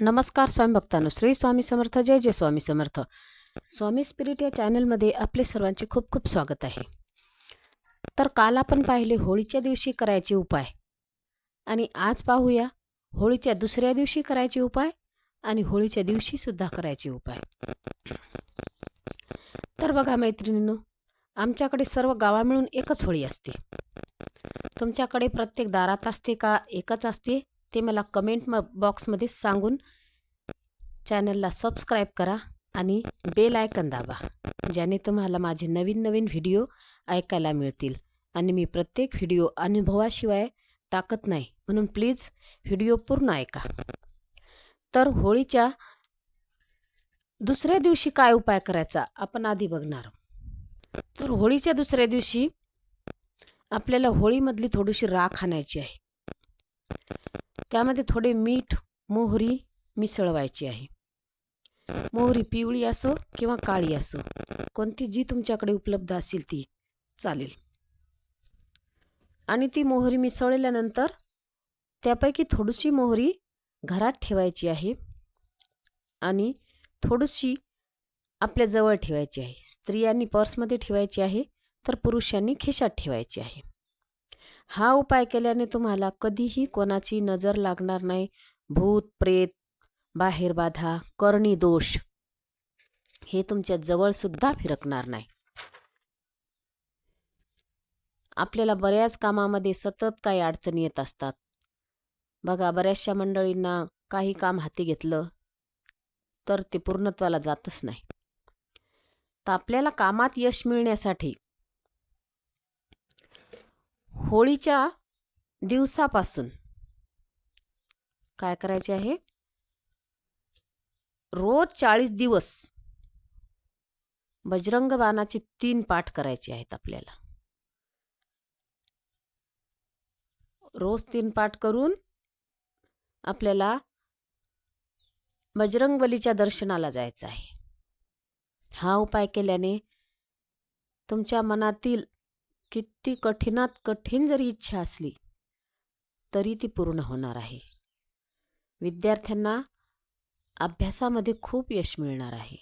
नमस्कार स्वामी भक्तांनो. श्री स्वामी समर्थ जय जय स्वामी समर्थ. स्वामी स्पिरिट या चॅनलमध्ये आपले सर्वांचे खूप खूप स्वागत आहे. तर काल आपण पाहिले होळीच्या दिवशी करायचे उपाय. आणि आज पाहूया होळीच्या दुसऱ्या दिवशी करायचे उपाय आणि होळीच्या दिवशीसुद्धा करायचे उपाय. तर बघा मैत्रिणींनो आमच्याकडे सर्व गावा मिळून एकच होळी असते. तुमच्याकडे प्रत्येक दारात असते का? एकच असते? ते मला कमेंट म बॉक्समध्ये सांगून चॅनलला सबस्क्राईब करा आणि बेल आयकन दाबा ज्याने तुम्हाला माझे नवीन नवीन व्हिडिओ ऐकायला मिळतील. आणि मी प्रत्येक व्हिडिओ अनुभवाशिवाय टाकत नाही. म्हणून प्लीज व्हिडिओ पूर्ण ऐका. तर होळीच्या दुसऱ्या दिवशी काय उपाय करायचा आपण आधी बघणार तर होळीच्या दुसऱ्या दिवशी आपल्याला होळीमधली थोडीशी राख आणायची आहे. त्यामध्ये थोडे मीठ मोहरी मिसळवायची आहे. मोहरी पिवळी असो किंवा काळी असो कोणती जी तुमच्याकडे उपलब्ध असेल ती चालेल. आणि ती मोहरी मिसळल्यानंतर त्यापैकी थोडीशी मोहरी घरात ठेवायची आहे आणि थोडीशी आपल्या जवळ ठेवायची आहे. स्त्रियांनी पर्समध्ये ठेवायची आहे तर पुरुषांनी खिशात ठेवायची आहे. हा उपाय केल्याने तुम्हाला कधीही कोणाची नजर लागणार नाही. भूत प्रेत बाहेर बाधा करणी दोष हे तुमच्या जवळ सुद्धा फिरकणार नाही. आपल्याला बऱ्याच कामामध्ये सतत काही अडचणी येत असतात. बघा बऱ्याचशा मंडळींना काही काम हाती घेतलं तर ते पूर्णत्वाला जातच नाही. तर आपल्याला कामात यश मिळण्यासाठी होळीच्या दिवसापासून काय करायचे आहे? रोज चाळीस दिवस बजरंग बाणाचे तीन पाठ करायचे आहेत आपल्याला. रोज तीन पाठ करून आपल्याला बजरंगबलीच्या दर्शनाला जायचं आहे. हा उपाय केल्याने तुमच्या मनातील किती कठीणात कठीण जरी इच्छा असली तरी ती पूर्ण होणार आहे. विद्यार्थ्यांना अभ्यासामध्ये खूप यश मिळणार आहे.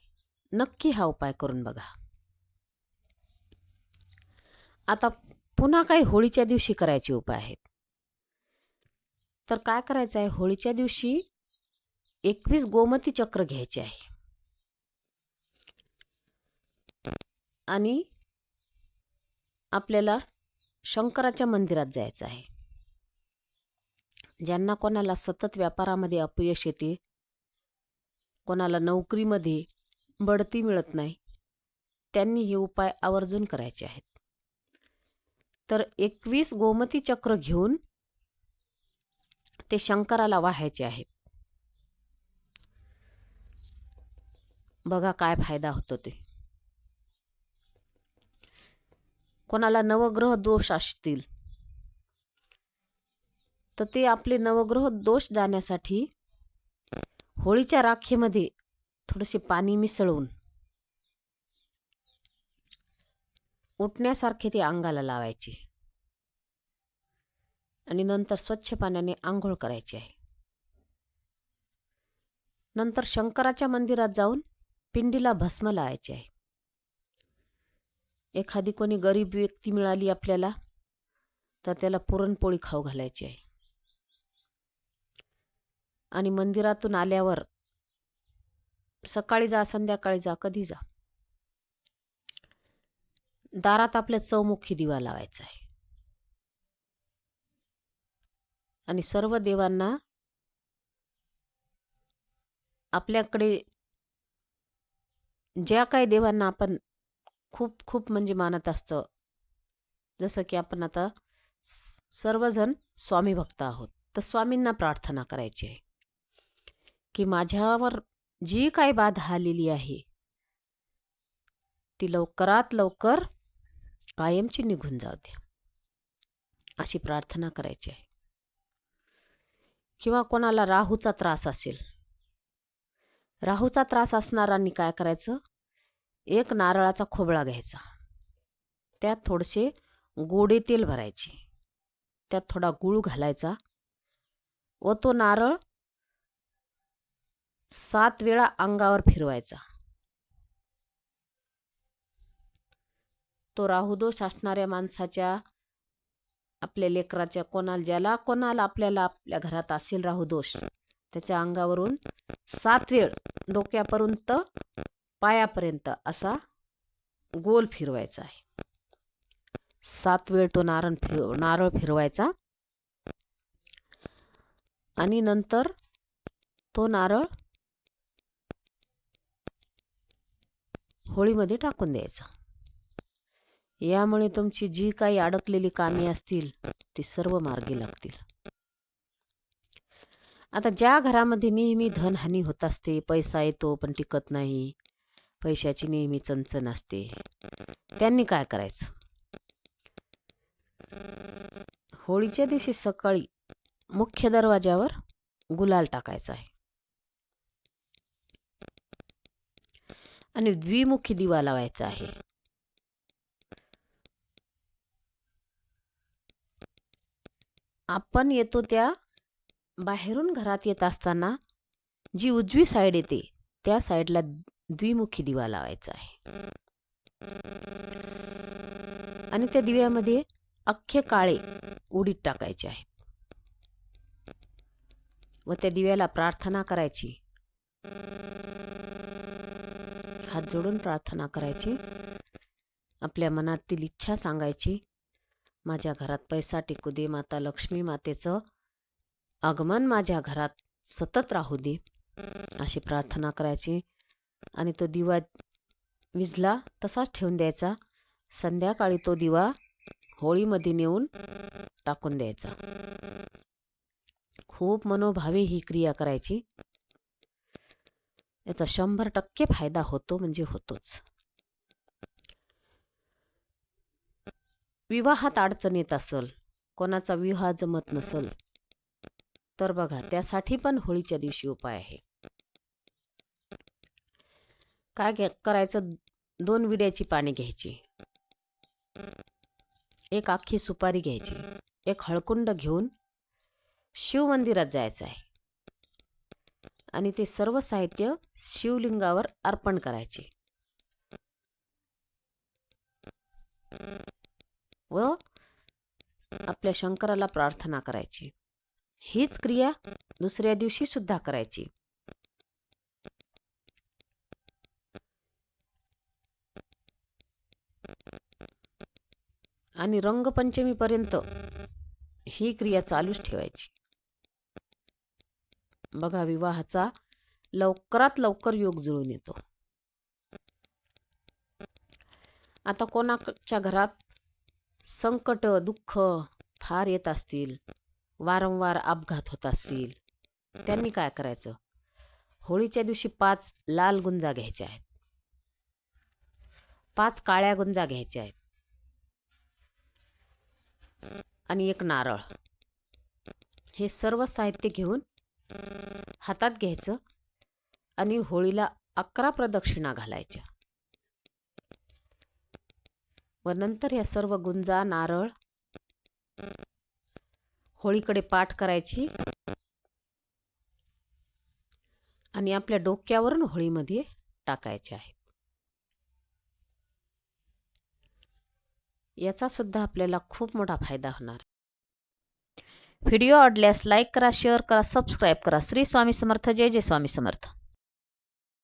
नक्की हा उपाय करून बघा. आता पुन्हा काही होळीच्या दिवशी करायचे उपाय आहेत. तर काय करायचं आहे? होळीच्या दिवशी एकवीस गोमती चक्र घ्यायचे आहे. आणि आपल्याला शंकराच्या मंदिरात जायचं आहे. ज्यांना कोणाला सतत व्यापारामध्ये अपयश येते कोणाला नोकरीमध्ये बढती मिळत नाही त्यांनी हे उपाय आवर्जून करायचे आहेत. तर एकवीस गोमती चक्र घेऊन ते शंकराला वाहायचे आहेत. बघा काय फायदा होतो ते. कोणाला नवग्रह दोष असतील. तर ते आपले नवग्रह दोष जाण्यासाठी होळीच्या राखेमध्ये थोडेसे पाणी मिसळून उठण्यासारखे ते अंगाला लावायचे. आणि नंतर स्वच्छ पाण्याने आंघोळ करायची आहे. नंतर शंकराच्या मंदिरात जाऊन पिंडीला भस्म लावायचे आहे. एखादी कोणी गरीब व्यक्ती मिळाली आपल्याला तर त्याला पुरणपोळी खाऊ घालायची आहे. आणि मंदिरातून आल्यावर सकाळी जा संध्याकाळी जा कधी जा. दारात आपल्या चौमुखी दिवा लावायचा आहे. आणि सर्व देवांना आपल्याकडे ज्या काही देवांना आपण खूप खूप म्हणजे मानत असतं. जसं की आपण आता सर्वजण स्वामी भक्त आहोत. तर स्वामींना प्रार्थना करायची आहे. की माझ्यावर जी काय बाधा आलेली आहे ती लवकरात लवकर कायमची निघून जाऊ द्या. अशी प्रार्थना करायची आहे. किंवा कोणाला राहूचा त्रास असेल. राहूचा त्रास असणाऱ्यांनी काय करायचं? एक नारळाचा खोबळा घ्यायचा. त्यात थोडेसे गोडे तेल भरायचे. त्यात थोडा गूळ घालायचा व तो नारळ सात वेळा अंगावर फिरवायचा. तो राहुदोष असणाऱ्या माणसाच्या आपल्या लेकराच्या कोणाला ज्याला कोणाला आपल्याला आपल्या घरात असेल राहुदोष त्याच्या अंगावरून सात वेळ डोक्यापर्यंत पायापर्यंत असा गोल फिरवायचा आहे. सात वेळ तो नारळ फिर नारळ फिरवायचा. आणि नंतर तो नारळ होळीमध्ये टाकून द्यायचा. यामुळे तुमची जी काही अडकलेली कामे असतील ती सर्व मार्गी लागतील. आता ज्या घरामध्ये नेहमी धनहानी होत असते पैसा येतो पण टिकत नाही पैशाची नेहमी चणचण असते. त्यांनी काय करायचं? होळीच्या दिवशी सकाळी मुख्य दरवाज्यावर गुलाल टाकायचा आहे. आणि द्विमुखी दिवा लावायचा आहे. आपण येतो त्या बाहेरून घरात येत असताना जी उजवी साईड येते त्या साईडला द्विमुखी दिवा लावायचा आहे. आणि त्या दिव्यामध्ये अख्खे काळे उडीत टाकायचे आहेत. व त्या दिव्याला प्रार्थना करायची. हात जोडून प्रार्थना करायची. आपल्या मनातील इच्छा सांगायची. माझ्या घरात पैसा टिकू दे माता लक्ष्मी मातेचं आगमन माझ्या घरात सतत राहू दे अशी प्रार्थना करायची. आणि तो दिवा विजला तसाच ठेवून द्यायचा. संध्याकाळी तो दिवा होळीमध्ये नेऊन टाकून द्यायचा. खूप मनोभावे ही क्रिया करायची. याचा शंभर टक्के फायदा होतो म्हणजे होतोच. विवाहात अडचण येत असल कोणाचा विवाह जमत नसल तर बघा त्यासाठी पण होळीच्या दिवशी उपाय आहे. काय घ्या करायचं? दोन विड्याची पाने घ्यायची. एक अख्खी सुपारी घ्यायची. एक हळकुंड घेऊन शिव मंदिरात जायचं आहे. आणि ते सर्व साहित्य शिवलिंगावर अर्पण करायचे. व आपल्या शंकराला प्रार्थना करायची. हीच क्रिया दुसऱ्या दिवशी सुद्धा करायची. आणि रंगपंचमीपर्यंत ही क्रिया चालूच ठेवायची. बघा विवाहाचा लवकरात लवकर योग जुळून येतो. आता कोणाच्या घरात संकट दुःख फार येत असतील वारंवार अपघात होत असतील त्यांनी काय करायचं? होळीच्या दिवशी पाच लाल गुंजा घ्यायच्या आहेत. पाच काळ्या गुंजा घ्यायच्या आहेत. आणि एक नारळ. हे सर्व साहित्य घेऊन हातात घ्यायचं आणि होळीला अकरा प्रदक्षिणा घालायच्या. व नंतर या सर्व गुंजा नारळ होळीकडे पाठ करायची आणि आपल्या डोक्यावरून होळीमध्ये टाकायचे आहेत. याचासुद्धा आपल्याला खूप मोठा फायदा होणार. व्हिडिओ आवडल्यास लाईक करा शेअर करा सबस्क्राईब करा. श्री स्वामी समर्थ. जय जय स्वामी समर्थ.